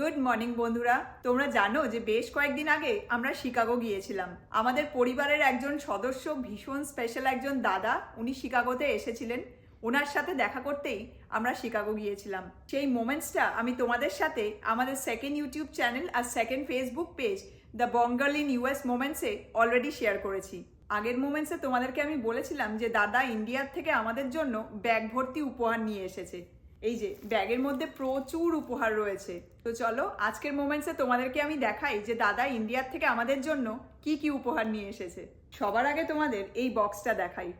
Good morning বন্ধুরা। তোমরা জানো যে বেশ কয়েকদিন আগে আমরা শিকাগো গিয়েছিলাম। আমাদের পরিবারের একজন সদস্য, ভীষণ স্পেশাল একজন দাদা, উনি শিকাগোতে এসেছিলেন। ওনার সাথে দেখা করতেই আমরা শিকাগো গিয়েছিলাম। সেই মোমেন্টসটা আমি তোমাদের সাথে আমাদের second YouTube channel R second Facebook page the Bangal in US মোমেন্টসে already share করেছি। আগের মোমেন্টসে তোমাদেরকে আমি বলেছিলাম যে দাদা ইন্ডিয়ার থেকে আমাদের জন্য ব্যাগ ভর্তি উপহার নিয়ে এসেছে। এই যে, ব্যাগের মধ্যে প্রচুর উপহার রয়েছে। তো চলো, আজকের মোমেন্টসে তোমাদেরকে আমি দেখাই যে দাদা ইন্ডিয়ার থেকে আমাদের জন্য কি কি উপহার নিয়ে এসেছে। সবার আগে তোমাদের এই বক্সটা দেখাই।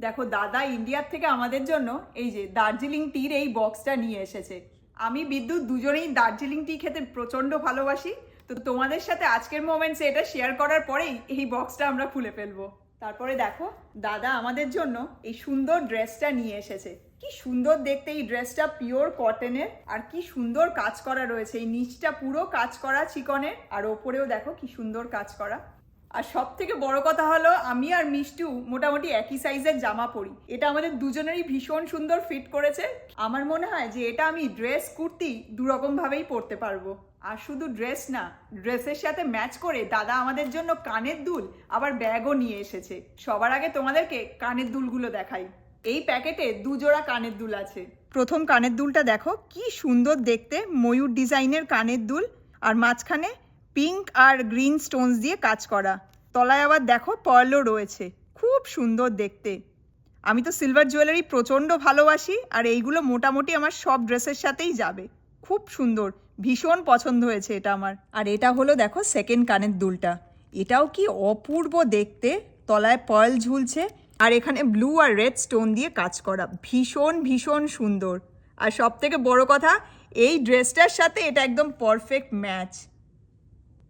দেখো, দাদা ইন্ডিয়ার থেকে আমাদের জন্য এই যে দার্জিলিং টির এই বক্সটা নিয়ে এসেছে। আমি বিদ্যুৎ দুজনেই দার্জিলিং টি খেতে প্রচণ্ড ভালোবাসি। তো তোমাদের সাথে আজকের মোমেন্টসে এটা শেয়ার করার পরেই এই বক্সটা আমরা খুলে ফেলব। তারপরে দেখো, দাদা আমাদের জন্য এই সুন্দর ড্রেসটা নিয়ে এসেছে। কি সুন্দর দেখতে এই ড্রেসটা পিওর কটনের আর কি সুন্দর কাজ করা রয়েছে। এই নিচটা পুরো কাজ করা চিকনের, আর ওপরেও দেখো কি সুন্দর কাজ করা। আর সব থেকে বড় কথা হলো, আমি আর মিষ্টু মোটামুটি একই সাইজের জামা পরি। এটা আমাদের দুজনেরই ভীষণ সুন্দর ফিট করেছে। আমার মনে হয় যে এটা আমি ড্রেস কুর্তি দুরকম ভাবেই পরতে পারব। আর শুধু ড্রেস না ড্রেসের সাথে ম্যাচ করে দাদা আমাদের জন্য কানের দুল, আবার ব্যাগও নিয়ে এসেছে। সবার আগে তোমাদেরকে কানের দুলগুলো দেখাই। এই প্যাকেটে দুজোড়া কানের দুল আছে। প্রথম কানের দুলটা দেখো, কি সুন্দর দেখতে। ময়ূর ডিজাইনের কানের দুল, আর মাঝখানে পিঙ্ক আর গ্রিন স্টোনস দিয়ে কাজ করা। তলায় আবার দেখো পার্লও রয়েছে, খুব সুন্দর দেখতে। আমি তো সিলভার জুয়েলারি প্রচণ্ড ভালোবাসি, আর এইগুলো মোটামুটি আমার সব ড্রেসের সাথেই যাবে। খুব সুন্দর, ভীষণ পছন্দ হয়েছে এটা আমার। আর এটা হলো দেখো সেকেন্ড কানের দুলটা। এটাও কি অপূর্ব দেখতে। তলায় পার্ল ঝুলছে আর এখানে ব্লু আর রেড স্টোন দিয়ে কাজ করা। ভীষণ ভীষণ সুন্দর। আর সব থেকে বড় কথা, এই ড্রেসটার সাথে এটা একদম পারফেক্ট ম্যাচ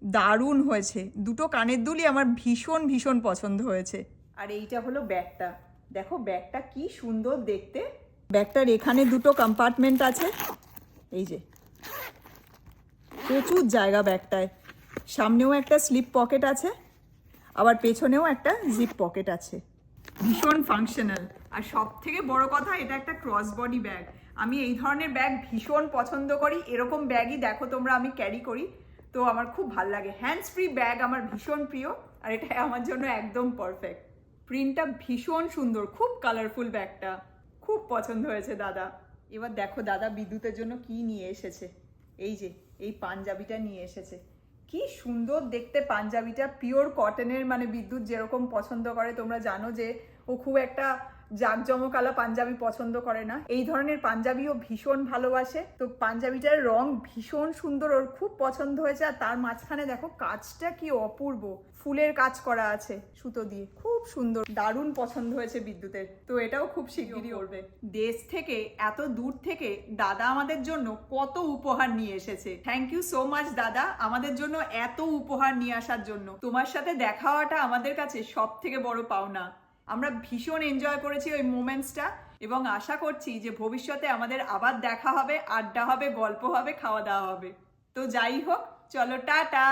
দারুণ হয়েছে। দুটো কানের দুলই আমার ভীষণ ভীষণ পছন্দ হয়েছে। আর এইটা হলো ব্যাগটা। দেখো ব্যাগটা কি সুন্দর দেখতে। ব্যাগটার এখানে দুটো কম্পার্টমেন্ট আছে। এই যে। প্রচুর জায়গা ব্যাগটায়। সামনেও একটা স্লিপ পকেট আছে। আবার পেছনেও একটা জিপ পকেট আছে। ভীষণ ফাংশনাল আর সব থেকে বড় কথা, এটা একটা ক্রস বডি ব্যাগ আমি এই ধরনের ব্যাগ ভীষণ পছন্দ করি। এরকম ব্যাগই দেখো তোমরা, আমি ক্যারি করি। তো আমার খুব ভালো লাগে। হ্যান্ডস ফ্রি ব্যাগ আমার ভীষণ প্রিয়, আর এটা আমার জন্য একদম পারফেক্ট প্রিন্টটা ভীষণ সুন্দর, খুব কালারফুল ব্যাগটা খুব পছন্দ হয়েছে দাদা। এবার দেখো দাদা বিদ্যুতের জন্য কি নিয়ে এসেছে। এই যে, এই পাঞ্জাবিটা নিয়ে এসেছে। কি সুন্দর দেখতে পাঞ্জাবিটা পিওর কটনের মানে বিদ্যুৎ যেরকম পছন্দ করে। তোমরা জানো যে ও খুব একটা জাঁকজমকালা পাঞ্জাবি পছন্দ করে না। এই ধরনের পাঞ্জাবিও ভীষণ ভালোবাসে। তো পাঞ্জাবিটার রং ভীষণ সুন্দর, ওর খুব পছন্দ হয়েছে। আর তার মাঝখানে দেখো, কাজটা কি অপূর্ব। ফুলের কাজ করা আছে সুতো দিয়ে। খুব সুন্দর। দারুণ পছন্দ হয়েছে বিদ্যুতের। তো এটাও খুব শিগগিরই উঠবে। দেশ থেকে, এত দূর থেকে দাদা আমাদের জন্য কত উপহার নিয়ে এসেছে। থ্যাংক ইউ সো মাচ দাদা। আমাদের জন্য এত উপহার নিয়ে আসার জন্য। তোমার সাথে দেখা হওয়াটা আমাদের কাছে সব থেকে বড় পাওনা। আমরা ভীষণ এনজয় করেছি ওই মোমেন্টসটা এবং আশা করছি যে ভবিষ্যতে আমাদের আবার দেখা হবে, আড্ডা হবে, গল্প হবে, খাওয়া দাওয়া হবে। তো যাই হোক, চলো, টাটা!